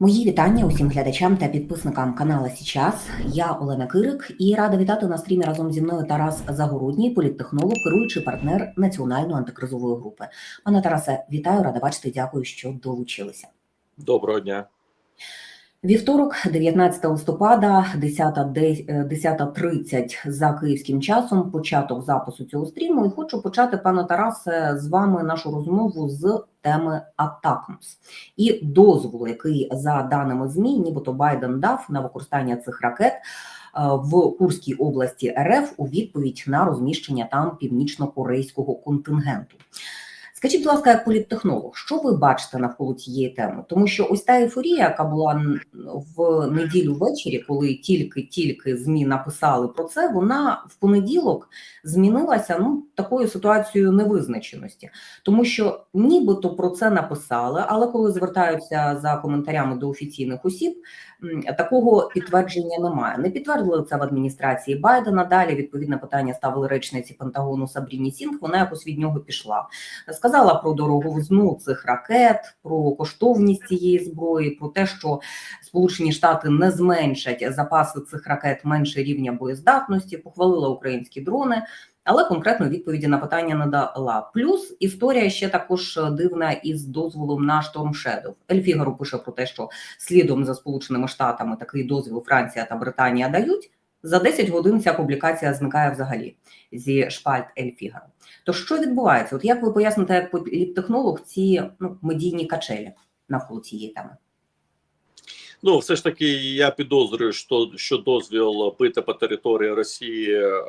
Мої вітання усім глядачам та підписникам канала Січас. Я Олена Кирик і рада вітати на стрімі разом зі мною Тарас Загородній, політтехнолог, керуючий партнер національної антикризової групи. Пане Тарасе, вітаю, рада бачити. Дякую, що долучилися. Доброго дня. Вівторок, 19 листопада, 10 де- е, 10.30 за київським часом. Початок запису цього стріму. І хочу почати, пане Тарасе, з вами нашу розмову з теми Атакмс і дозволу, який за даними змі, нібито Байден дав на використання цих ракет. е, В Курській області РФ у відповідь на розміщення там північно-корейського контингенту. Скажіть, будь ласка, як політтехнолог, що ви бачите навколо цієї теми? Тому що ось та ейфорія, яка була в неділю ввечері, коли тільки-тільки ЗМІ написали про це, вона в понеділок змінилася ну такою ситуацією невизначеності, тому що нібито про це написали, але коли звертаються за коментарями до офіційних осіб, такого підтвердження немає. Не підтвердили це в адміністрації Байдена. Далі відповідне питання ставили речниці Пентагону Сабріні Сінг. Вона якось від нього пішла. Сказала про дороговизну цих ракет, про коштовність цієї зброї, про те, що Сполучені Штати не зменшать запаси цих ракет менше рівня боєздатності, похвалила українські дрони. Але конкретно відповіді на питання не дала. Плюс історія ще також дивна із дозволом на Storm Shadow. Ельфігару пише про те, що слідом за Сполученими Штатами такий дозвіл Франція та Британія дають. За 10 годин ця публікація зникає взагалі зі шпальт Ельфігару. То що відбувається? От як ви поясните як політтехнолог ці ну, медійні качелі навколо цієї теми? Ну, все ж таки, я підозрюю, що, що дозвіл бити по території Росії, е, е,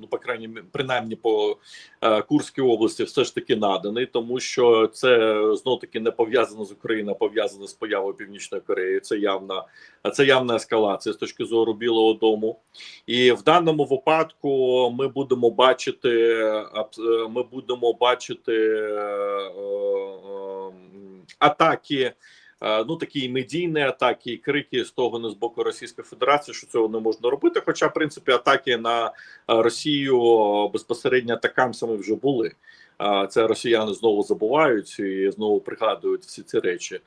ну, по крайній мі- принаймні по е, Курській області, все ж таки наданий, тому що це знов таки не пов'язано з Україною, пов'язано з появою Північної Кореї. Це явна, це явна ескалація з точки зору Білого Дому. І в даному випадку ми будемо бачити, е, ми будемо бачити е, е, атаки. Е, ну такі медійні атаки і крики з того не з боку Російської Федерації, що цього не можна робити. Хоча, в принципі, атаки на е, Росію безпосередньо атакамсами вже були. Е, Це росіяни знову забувають і знову пригадують всі ці речі.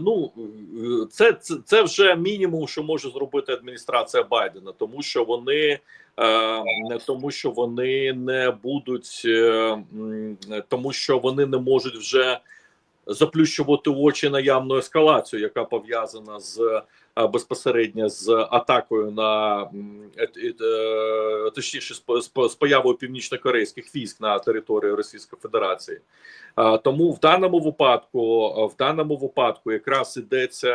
Ну це, це, це вже мінімум, що може зробити адміністрація Байдена, тому що вони. Не тому, що вони не будуть, тому що вони не можуть вже заплющувати очі на явну ескалацію, яка пов'язана з е, безпосередньо з атакою на е, е, точніше з, по- з, по- з появою північно-корейських військ на території Російської Федерації. Тому в даному випадку, в даному випадку, якраз йдеться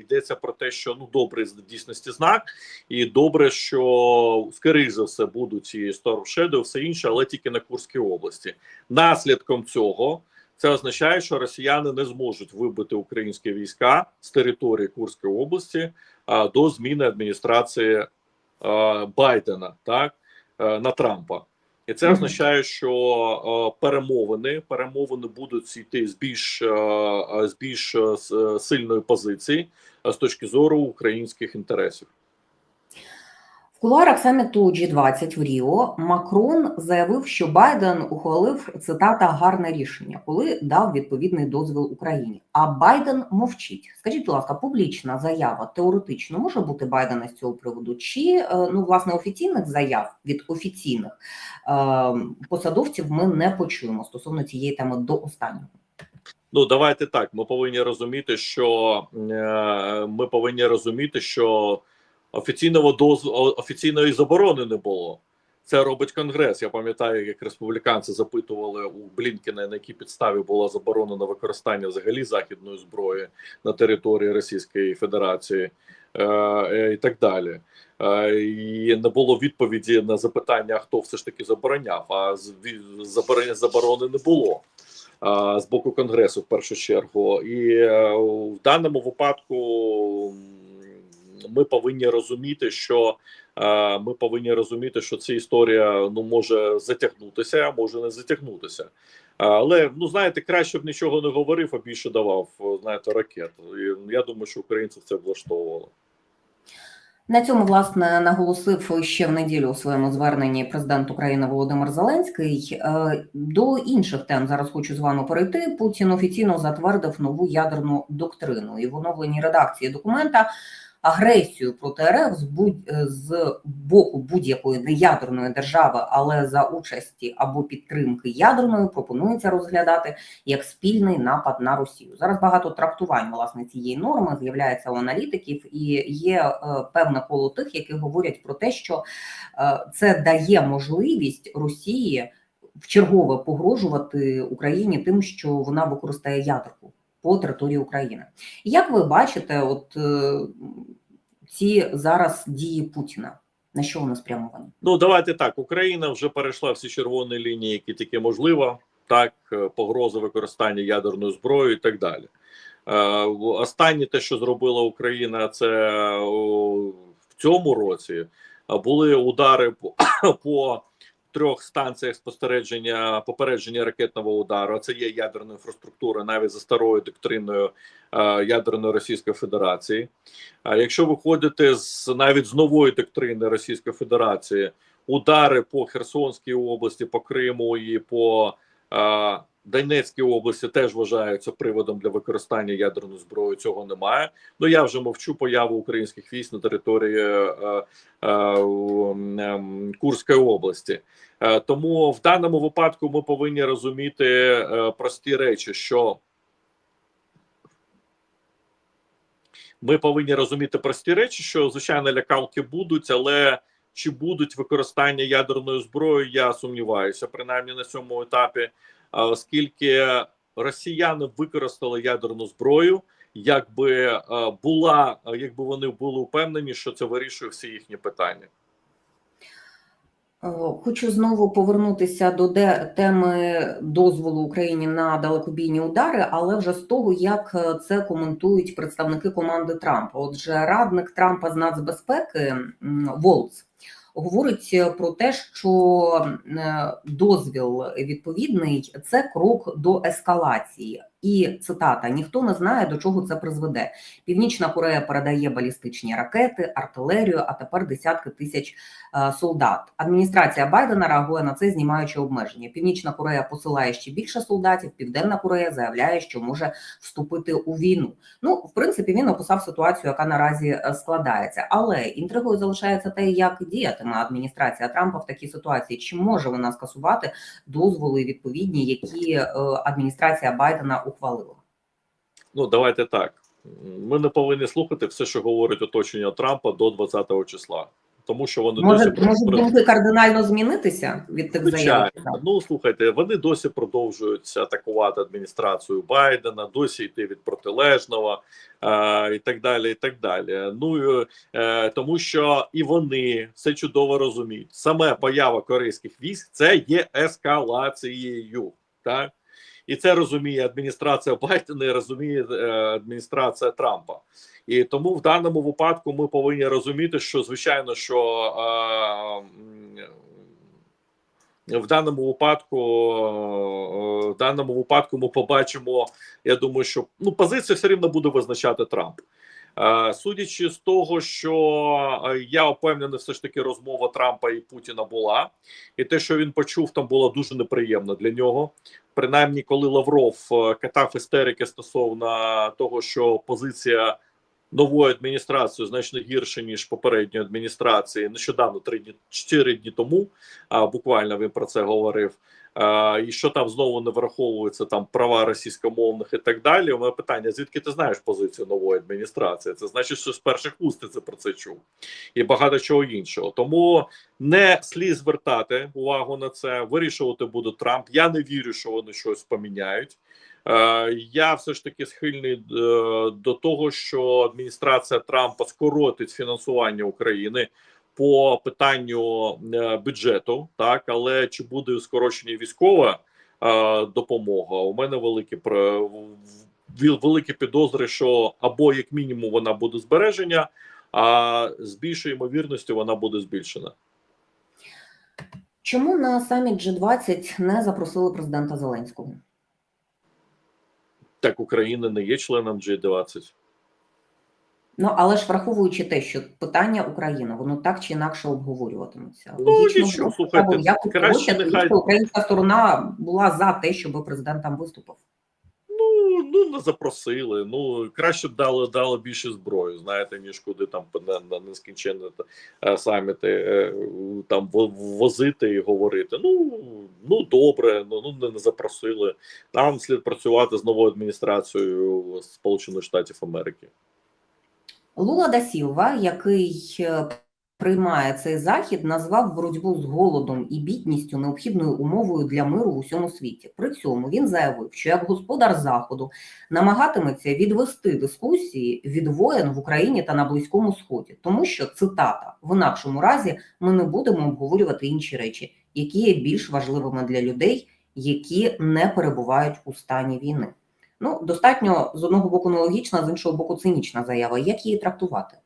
йдеться про те, що ну добрий в дійсності знак, і добре, що скоріш за все будуть і Storm Shadow, все інше, але тільки на Курській області. Наслідком цього. Це означає, що росіяни не зможуть вибити українські війська з території Курської області а, до зміни адміністрації а, Байдена так а, на Трампа. І це означає, що а, перемовини перемовини будуть йти з більш а, з більш а, с- сильної позиції а, з точки зору українських інтересів. В кулуарах саміту G20 в Ріо Макрон заявив, що Байден ухвалив цитата гарне рішення, коли дав відповідний дозвіл Україні. А Байден мовчить. Скажіть, будь ласка, публічна заява теоретично може бути Байдена з цього приводу? Чи е, ну власне офіційних заяв від офіційних е, посадовців ми не почуємо стосовно цієї теми до останнього? Ну давайте так. Ми повинні розуміти, що е, ми повинні розуміти, що офіційного дозволу офіційної заборони не було. Це робить конгрес. Я пам'ятаю, як республіканці запитували у Блінкена, на якій підставі була заборонена використання взагалі західної зброї на території Російської Федерації е, е, і так далі. Е, і не було відповіді на запитання, хто все ж таки забороняв. А заборони заборони не було а, з боку конгресу в першу чергу, і е, в даному випадку ми повинні розуміти, що е, ми повинні розуміти, що ця історія ну може затягнутися, а може не затягнутися. Але ну знаєте, краще б нічого не говорив, а більше давав знаєте ракет. І я думаю, що українців це влаштовувало. На цьому власне наголосив ще в неділю у своєму зверненні президент України Володимир Зеленський. Е, До інших тем зараз хочу з вами перейти. Путін офіційно затвердив нову ядерну доктрину і в оновленій редакції документа. Агресію проти РФ з будь е, з боку будь-якої неядерної держави, але за участі або підтримки ядерної пропонується розглядати як спільний напад на Росію. Зараз багато трактувань власне цієї норми з'являється у аналітиків, і є е, певне коло тих, які говорять про те, що е, це дає можливість Росії вчергове погрожувати Україні тим, що вона використає ядерку по території України. Як ви бачите, от е, ці зараз дії Путіна? На що вони спрямовані? Ну давайте так. Україна вже перейшла всі червоні лінії, які тільки можливо. Так, е, погроза використання ядерної зброї і так далі. Е, Останнє те, що зробила Україна, це в цьому році були удари по трьох станціях спостереження попередження ракетного удару. Це є ядерна інфраструктура навіть за старою доктриною е, ядерної Російської Федерації. А якщо виходити з навіть з нової доктрини Російської Федерації, удари по Херсонській області, по Криму і по е, Донецькій області теж вважаються приводом для використання ядерної зброї. Цього немає. Ну я вже мовчу появу українських військ на території е, е, е, Курської області. Е, тому в даному випадку ми повинні розуміти е, прості речі, що ми повинні розуміти прості речі, що звичайно лякалки будуть, але чи будуть використання ядерної зброї, я сумніваюся, принаймні на цьому етапі, оскільки росіяни використали ядерну зброю, якби е, була, якби вони були впевнені, що це вирішує всі їхні питання. Е, Хочу знову повернутися до теми дозволу Україні на далекобійні удари, але вже з того, як е, це коментують представники команди Трампа. Отже, радник Трампа з нацбезпеки Волц говорить е, про те, що е, дозвіл відповідний це крок до ескалації. І цитата: ніхто не знає до чого це призведе. Північна Корея передає балістичні ракети, артилерію, а тепер десятки тисяч е, солдат. Адміністрація Байдена реагує на це, знімаючи обмеження. Північна Корея посилає ще більше солдатів. Південна Корея заявляє, що може вступити у війну. Ну, в принципі, він описав ситуацію, яка наразі е, складається. Але інтригою залишається те, як діятиме адміністрація Трампа в такій ситуації. Чи може вона скасувати дозволи відповідні, які е, адміністрація Байдена ухвалила? Ну давайте так. Ми не повинні слухати все, що говорить оточення Трампа до 20-го числа, тому що вони Може, досі може думки кардинально змінитися від тих заяв? Ну слухайте, вони досі продовжують атакувати адміністрацію Байдена, досі йти від протилежного е, і так далі. І так далі. Ну е, тому що і вони це чудово розуміють. Саме поява корейських військ це є ескалацією. Так і це розуміє адміністрація Байдена, і розуміє е, адміністрація Трампа. І тому в даному випадку ми повинні розуміти, що звичайно, що е, в даному випадку, е, в даному випадку ми побачимо. Я думаю, що ну позицію все рівно буде визначати Трамп. Е, Судячи з того, що е, я впевнений, все ж таки розмова Трампа і Путіна була, і те, що він почув, там було дуже неприємно для нього. Принаймні, коли Лавров е, катав істерики стосовно того, що позиція нової адміністрації значно гірше ніж попередньої адміністрації. Нещодавно три дні чотири дні тому. А буквально він про це говорив. І що там знову не враховуються там права російськомовних і так далі. У мене питання: звідки ти знаєш позицію нової адміністрації? Це значить, що з перших уст це про це чув, і багато чого іншого. Тому не слід звертати увагу на це. Вирішувати буде Трамп. Я не вірю, що вони щось поміняють. Е, Я все ж таки схильний е, до того, що адміністрація Трампа скоротить фінансування України по питанню е, бюджету, так але чи буде скорочення військова е, допомога? У мене великі великі підозри, що або як мінімум вона буде збереження, а з більшою ймовірністю вона буде збільшена. Чому на саміт G20 не запросили президента Зеленського? Так Україна не є членом G20. Ну але ж враховуючи те, що питання України, воно так чи інакше обговорюватиметься. Ну, Логічно було б, слухайте, як краще нехай- українська сторона була за те, щоб президент там виступив. Ну, ну не запросили. Ну краще б дали дали більше зброї, знаєте, ніж куди там на, на нескінченні е, саміти е, там во- возити і говорити. Ну ну добре, ну, ну не, не запросили. Нам слід працювати з новою адміністрацією Сполучених Штатів Америки. Лула да Сілва, який е, приймає цей захід, назвав боротьбу з голодом і бідністю необхідною умовою для миру в усьому світі. При цьому він заявив, що як господар заходу намагатиметься відвести дискусії від воєн в Україні та на Близькому Сході, тому що цитата в інакшому разі ми не будемо обговорювати інші речі, які є більш важливими для людей, які не перебувають у стані війни. Ну, достатньо з одного боку нелогічна, з іншого боку, цинічна заява. Як її трактувати?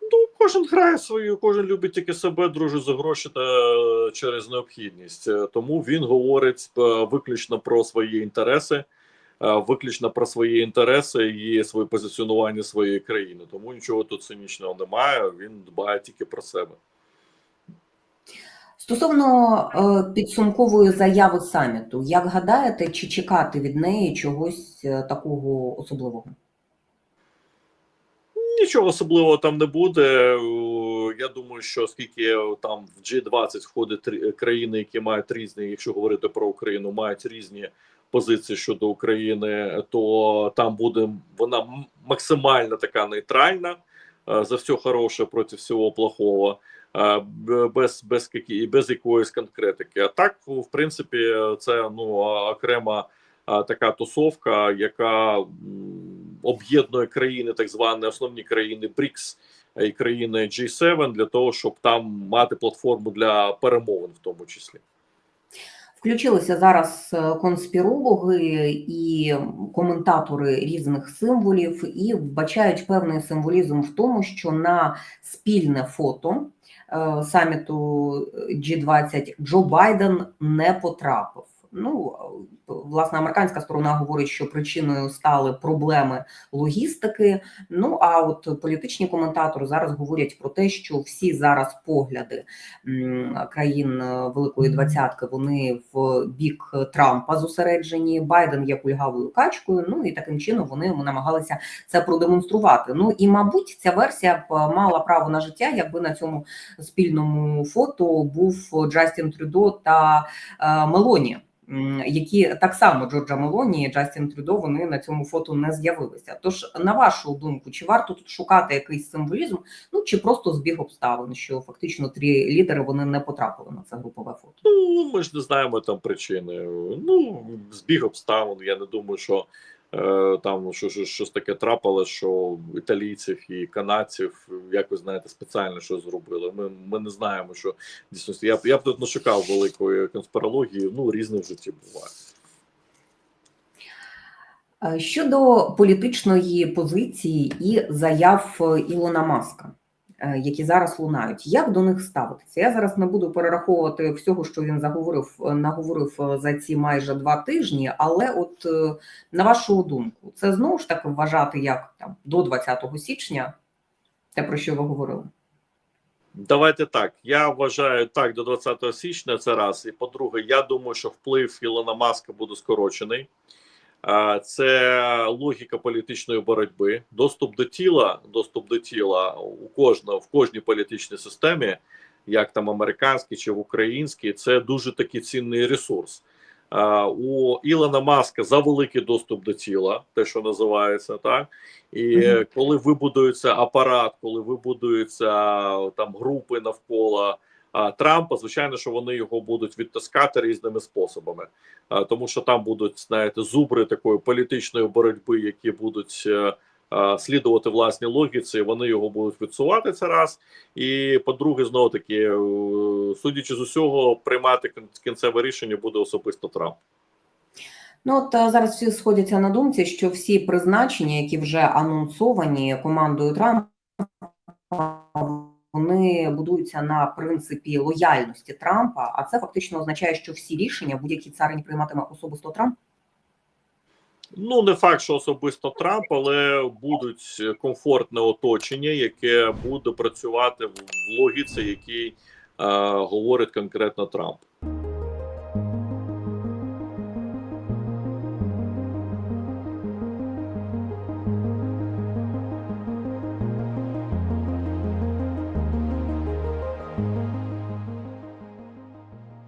Ну, кожен грає свою, кожен любить тільки себе, дружить за гроші та е, через необхідність. Е, Тому він говорить е, виключно про свої інтереси, виключно про свої інтереси і своє позиціонування своєї країни. Тому нічого тут цинічного немає. Він дбає тільки про себе. Стосовно е, підсумкової заяви саміту, як гадаєте, чи чекати від неї чогось е, такого особливого? Нічого особливого там не буде. Е, Я думаю, що оскільки там в G20 входять три- країни, які мають різні, якщо говорити про Україну, мають різні позиції щодо України, то там буде вона максимально така нейтральна за все хороше проти всього плохого, без, без, без якоїсь конкретики. А так, в принципі, це ну окрема така тусовка, яка об'єднує країни, так звані основні країни БРІКС і країни G7 для того, щоб там мати платформу для перемовин, в тому числі. Включилися зараз е, конспірологи і коментатори різних символів і вбачають певний символізм в тому, що на спільне фото саміту G20 Джо Байден не потрапив. Ну, власне, американська сторона говорить, що причиною стали проблеми логістики. Ну а от політичні коментатори зараз говорять про те, що всі зараз погляди країн е, Великої Двадцятки вони в бік Трампа зосереджені. Байден є кульгавою качкою. Ну і таким чином вони намагалися це продемонструвати. Ну і мабуть, ця версія б мала право на життя, якби на цьому спільному фото був Джастін Трюдо та е, Мелоні. Які так само Джорджа Мелоні і Джастін Трюдо вони на цьому фото не з'явилися. Тож, на вашу думку, чи варто тут шукати якийсь символізм, ну чи просто збіг обставин, що фактично три лідери вони не потрапили на це групове фото? Ну ми ж не знаємо там причини. Ну збіг обставин. Я не думаю, що там що, що, щось таке трапило, що італійців і канадців якось знаєте спеціально щось зробили. Ми, ми не знаємо, що дійсно я б я б тут не шукав великої конспірології. Ну різне в житті буває. Е, Щодо політичної позиції і заяв е, Ілона Маска, е, які зараз лунають, як до них ставитися? Я зараз не буду перераховувати всього, що він заговорив, е, наговорив е, за ці майже два тижні. Але, от е, на вашу думку, це знову ж таки вважати як там до 20 січня, те про що ви говорили? Давайте так. Я вважаю так до 20 січня. Це раз. І по-друге, я думаю, що вплив Ілона Маска буде скорочений. Це логіка політичної боротьби. Доступ до тіла, доступ до тіла у кожного в кожній політичній системі, як там американській чи в українській, це дуже такий цінний ресурс. У Ілона Маска за великий доступ до тіла, те, що називається, так і Мгм. коли вибудується апарат, коли вибудуються там групи навколо Трампа, звичайно, що вони його будуть відтискати різними способами, тому що там будуть знаєте зубри такої політичної боротьби, які будуть е, слідувати власній логіці. Вони його будуть відсувати це раз. І по-друге, знову таки, е, судячи з усього, приймати кінцеве рішення буде особисто Трамп. Ну от е, зараз всі сходяться на думці, що всі призначення, які вже анонсовані командою Трампа, вони будуються на принципі лояльності Трампа. А це фактично означає, що всі рішення будь-які царині прийматиме особисто Трамп. Ну, не факт, що особисто Трамп, але будуть комфортне оточення, яке буде працювати в логіці, який е, говорить конкретно Трамп.